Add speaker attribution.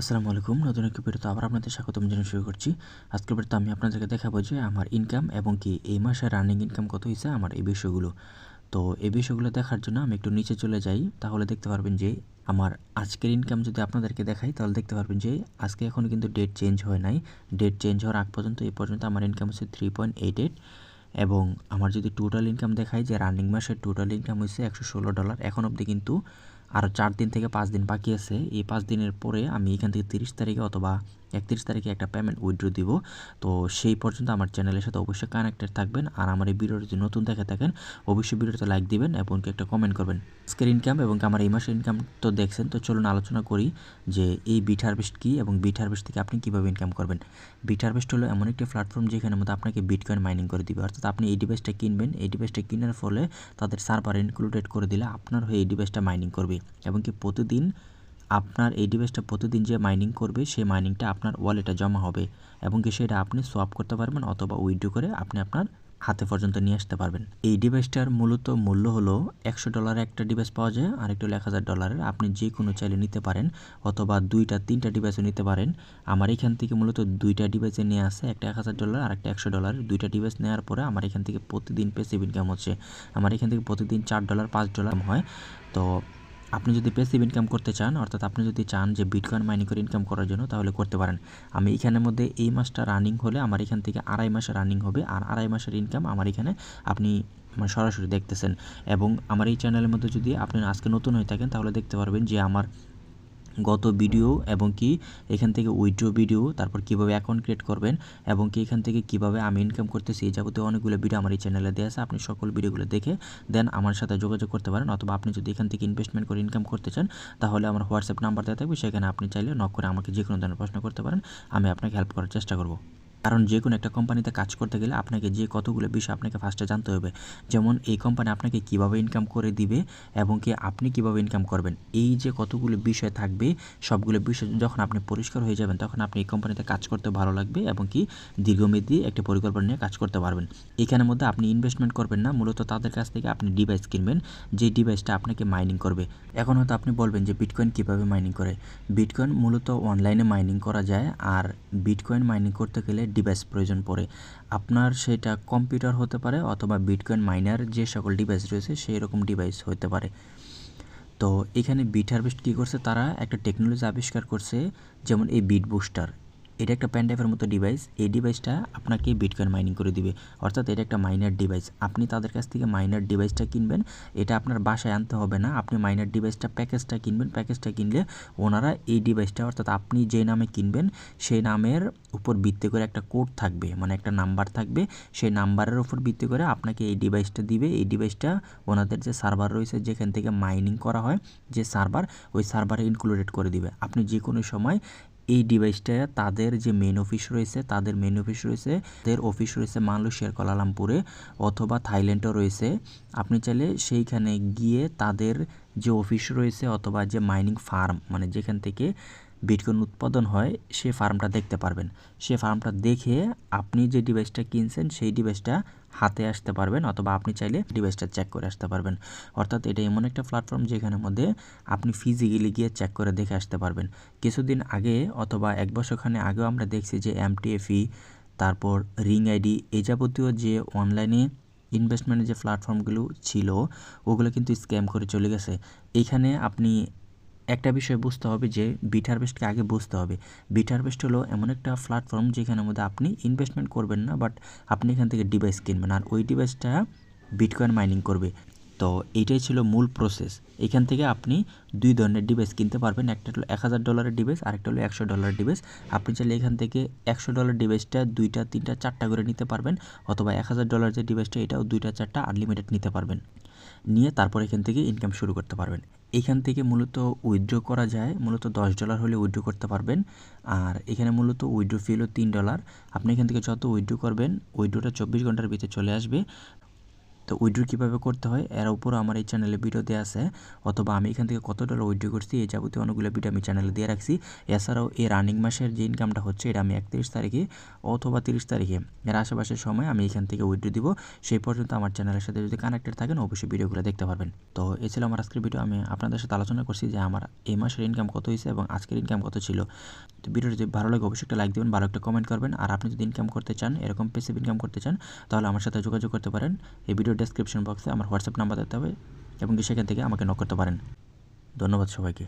Speaker 1: আসসালামু আলাইকুম, নতুন একটি ভিডিওতে আবার আপনাদের স্বাগতম জানিয়ে শুরু করছি। আজকের ভিডিওতে আমি আপনাদেরকে দেখাবো যে আমার ইনকাম এবং কি এই মাসে রানিং ইনকাম কত হয়েছে আমার এই বিষয়গুলো। তো এই বিষয়গুলো দেখার জন্য আমি একটু নিচে চলে যাই, তাহলে দেখতে পারবেন যে আমার আজকের ইনকাম যদি আপনাদেরকে দেখাই, তাহলে দেখতে পারবেন যে আজকে এখনও কিন্তু ডেট চেঞ্জ হয় নাই। ডেট চেঞ্জ হওয়ার আগ পর্যন্ত এই পর্যন্ত আমার ইনকাম হচ্ছে থ্রি পয়েন্ট এইট এইট এবং আমার যদি টোটাল ইনকাম দেখাই যে রানিং মাসের টোটাল ইনকাম হচ্ছে একশো ষোলো ডলার এখন অবধি কিন্তু আরও চার দিন থেকে পাঁচ দিন বাকি আছে। এই পাঁচ দিনের পরে আমি এখান থেকে তিরিশ তারিখে অথবা একত্রিশ তারিখে একটা পেমেন্ট উইথড্র দিব। তো সেই পর্যন্ত আমার চ্যানেলের সাথে অবশ্যই কানেক্টেড থাকবেন। আর আমার এই ভিডিওটি যদি নতুন দেখে থাকেন, অবশ্যই ভিডিওতে লাইক দিবেন এবং একটা কমেন্ট করবেন। আজকের ইনকাম এবং আমার এই মাসের ইনকাম তো দেখছেন, তো চলুন আলোচনা করি যে এই বিট হারভেস্ট কী এবং বিট হারভেস্ট থেকে আপনি কীভাবে ইনকাম করবেন। বিট হারভেস্ট হলো এমন একটি প্ল্যাটফর্ম যেখানে মধ্যে আপনাকে বিটকয়েন মাইনিং করে দিবে। অর্থাৎ আপনি এই ডিভাইসটা কিনবেন, এই ডিভাইসটা কেনার ফলে তাদের সার্ভার ইনক্লুডেড করে দিলে আপনার হয়ে এই ডিভাইসটা মাইনিং করবে এবং কি প্রতিদিন আপনার এই ডিভাইসটা প্রতিদিন যে মাইনিং করবে, সেই মাইনিংটা আপনার ওয়ালেটে জমা হবে এবং কি সেটা আপনি সোয়াপ করতে পারবেন অথবা উইড্রো করে আপনি আপনার হাতে পর্যন্ত নিয়ে আসতে পারবেন। এই ডিভাইসটার মূলত মূল্য হলো একশো ডলারের একটা ডিভাইস পাওয়া যায়, আর একটা হলো এক হাজার ডলারের আপনি যে কোনো চাইলে নিতে পারেন অথবা দুইটা, তিনটা ডিভাইসও নিতে পারেন। আমার এখান থেকে মূলত দুইটা ডিভাইসে নিয়ে আসে, একটা এক হাজার ডলার আর একটা একশো ডলার দুইটা ডিভাইস নেওয়ার পরে আমার এখান থেকে প্রতিদিন পেসিভ ইনকাম হচ্ছে। আমার এখান থেকে প্রতিদিন চার ডলার পাঁচ ডলার হয়। তো আপনি যদি পেসিভ ইনকাম করতে চান, অর্থাৎ আপনি যদি চান যে বিটকয়েন মাইনিং করে ইনকাম করার জন্য, তাহলে করতে পারেন। আমি এখানের মধ্যে এই মাসটা রানিং হলে আমার এখান থেকে আড়াই মাসে রানিং হবে, আর আড়াই মাসের ইনকাম আমার এখানে আপনি মানে সরাসরি দেখতেছেন। এবং আমার এই চ্যানেলের মধ্যে যদি আপনি আজকে নতুন হয়ে থাকেন, তাহলে দেখতে পারবেন যে আমার গত ভিডিও এবং কি এখান থেকে উইড্রো ভিডিও তারপর কীভাবে অ্যাকাউন্ট ক্রিয়েট করবেন এবং কি এখান থেকে কীভাবে আমি ইনকাম করতেছি এই যাবতীয় অনেকগুলো ভিডিও আমার এই চ্যানেলে দেওয়া আছে। আপনি সকল ভিডিওগুলো দেখে দেন আমার সাথে যোগাযোগ করতে পারেন অথবা আপনি যদি এখান থেকে ইনভেস্টমেন্ট করে ইনকাম করতে চান, তাহলে আমার হোয়াটসঅ্যাপ নাম্বার দেওয়া থাকবে। সেখানে আপনি চাইলে নক করে আমাকে যে কোনো ধরনের প্রশ্ন করতে পারেন। আমি আপনাকে হেল্প করার চেষ্টা করব। কারণ যে কোনো একটা কোম্পানিতে কাজ করতে গেলে আপনাকে যে কতগুলো বিষয় আপনাকে ফার্স্টে জানতে হবে। যেমন এই কোম্পানি আপনাকে কীভাবে ইনকাম করে দিবে এবং কি আপনি কীভাবে ইনকাম করবেন। এই যে কতগুলো বিষয় থাকবে, সবগুলো বিষয় যখন আপনি পরিষ্কার হয়ে যাবেন, তখন আপনি এই কোম্পানিতে কাজ করতে ভালো লাগবে এবং কি দীর্ঘমেয়াদী একটা পরিকল্পনা নিয়ে কাজ করতে পারবেন। এখানের মধ্যে আপনি ইনভেস্টমেন্ট করবেন না, মূলত তাদের কাছ থেকে আপনি ডিভাইস কিনবেন, যে ডিভাইসটা আপনাকে মাইনিং করবে। এখন হয়তো আপনি বলবেন যে বিটকয়েন কীভাবে মাইনিং করে? বিটকয়েন মূলত অনলাইনে মাইনিং করা যায়, আর বিটকয়েন মাইনিং করতে গেলে ডিভাইস প্রয়োজন পড়ে। আপনার সেটা কম্পিউটার হতে পারে অথবা বিটকয়েন মাইনার যে সকল ডিভাইস রয়েছে সেই রকম ডিভাইস হতে পারে। তো এখানে বিট হারভেস্ট কী করছে? তারা একটা টেকনোলজি আবিষ্কার করছে, যেমন এই বিট বুস্টার। এটা একটা প্যান টাইপের মতো ডিভাইস এই ডিভাইসটা আপনাকে বিটকয়েন মাইনিং করে দিবে। অর্থাৎ এটা একটা মাইনার ডিভাইস আপনি তাদের কাছ থেকে মাইনার ডিভাইসটা কিনবেন। এটা আপনার বাসায় আনতে হবে না। আপনি মাইনার ডিভাইসটা প্যাকেজটা কিনবেন। প্যাকেজটা কিনলে ওনারা এই ডিভাইসটা অর্থাৎ আপনি যে নামে কিনবেন, সেই নামের উপর ভিত্তি করে একটা কোড থাকবে। মানে একটা নাম্বার থাকবে। সেই নাম্বারের উপর ভিত্তি করে আপনাকে এই ডিভাইসটা দিবে। এই ডিভাইসটা ওনাদের যে সার্ভার রয়েছে, যেখান থেকে মাইনিং করা হয়, যে সার্ভার ওই সার্ভারে ইনক্লুডেড করে দিবে। আপনি যে কোনো সময় এই ডিভাইসটা তাদের যে মেন অফিস রয়েছে, তাদের মেন অফিস রয়েছে, তাদের অফিস রয়েছে মালয়েশিয়ার কলালামপুরে অথবা থাইল্যান্ডও রয়েছে। আপনি চাইলে সেইখানে গিয়ে তাদের যে অফিস রয়েছে অথবা যে মাইনিং ফার্ম মানে যেখান থেকে বিটকয়েন উৎপাদন হয়, সে ফার্মটা দেখতে পারবেন। সে ফার্মটা দেখে আপনি যে ডিভাইসটা কিনছেন, সেই ডিভাইসটা হাতে আসতে পারবেন অথবা আপনি চাইলে ডিভাইসটা চেক করে আসতে পারবেন। অর্থাৎ এটা এমন একটা প্ল্যাটফর্ম যেখানের মধ্যে আপনি ফিজিক্যালি গিয়ে চেক করে দেখে আসতে পারবেন। কিছুদিন আগে অথবা এক বছরখানে আগেও আমরা দেখছি যে এমটিএফই তারপর রিং আইডি এই যাবতীয় যে অনলাইনে ইনভেস্টমেন্টের যে প্ল্যাটফর্মগুলো ছিল, ওগুলো কিন্তু স্ক্যাম করে চলে গেছে। এইখানে আপনি একটা বিষয় বুঝতে হবে যে বিট হারভেস্টকে আগে বুঝতে হবে। বিট হারভেস্ট হলো এমন একটা প্ল্যাটফর্ম যেখানের মধ্যে আপনি ইনভেস্টমেন্ট করবেন না বাট আপনি এখান থেকে ডিভাইস কিনবেন। আর ওই ডিভাইসটা বিটকয়েন মাইনিং করবে। তো এইটাই ছিল মূল প্রসেস এখান থেকে আপনি দুই ধরনের ডিভাইস কিনতে পারবেন। একটা হলো এক হাজার ডলারের ডিভাইস আরেকটা হলো একশো ডলারের ডিভাইস আপনি চাইলে এখান থেকে একশো ডলার ডিভাইসটা দুইটা, তিনটা, চারটা করে নিতে পারবেন, অথবা এক হাজার ডলার যে ডিভাইসটা এটাও দুইটা, চারটা আনলিমিটেড নিতে পারবেন। নিয়ে তারপর এখান থেকে ইনকাম শুরু করতে পারবেন। এখান থেকে মূলত উইথড্র করা যায়, মূলত দশ ডলার হলে উইথড্র করতে পারবেন। আর এখানে মূলত উইথড্র ফি হলো তিন ডলার আপনি এখান থেকে যত উইথড্র করবেন উইথড্রটা চব্বিশ ঘণ্টার ভিতরে চলে আসবে। তো উইড্রো কীভাবে করতে হয়, এর উপরও আমার এই চ্যানেলে ভিডিও দেওয়া আছে। অথবা আমি এখান থেকে কত ডলার উইড্রো করছি, এই যাবতীয় অনেকগুলো ভিডিও আমি চ্যানেলে দিয়ে রাখছি। এছাড়াও এই রানিং মাসের যে ইনকামটা হচ্ছে, এটা আমি একত্রিশ তারিখে অথবা তিরিশ তারিখে এর আশেপাশের সময় আমি এখান থেকে উইড্রো দিব। সেই পর্যন্ত আমার চ্যানেলের সাথে যদি কানেক্টেড থাকেন, অবশ্যই ভিডিওগুলো দেখতে পারবেন। তো এই ছিল আমার আজকের ভিডিও আমি আপনাদের সাথে আলোচনা করছি যে আমার এই মাসের ইনকাম কত হয়েছে এবং আজকের ইনকাম কত ছিল। তো ভিডিওটি যদি ভালো লাগে, অবশ্যই একটা লাইক দেবেন, ভালো একটা কমেন্ট করবেন। আর আপনি যদি ইনকাম করতে চান, এরকম পেসিভ ইনকাম করতে চান, তাহলে আমার সাথে যোগাযোগ করতে পারেন। এই ভিডিও ডেসক্রিপশন বক্সে আমার হোয়াটসঅ্যাপ নাম্বার দিতে হবে এবং কি সেখান থেকে আমাকে নক করতে পারেন ধন্যবাদ সবাইকে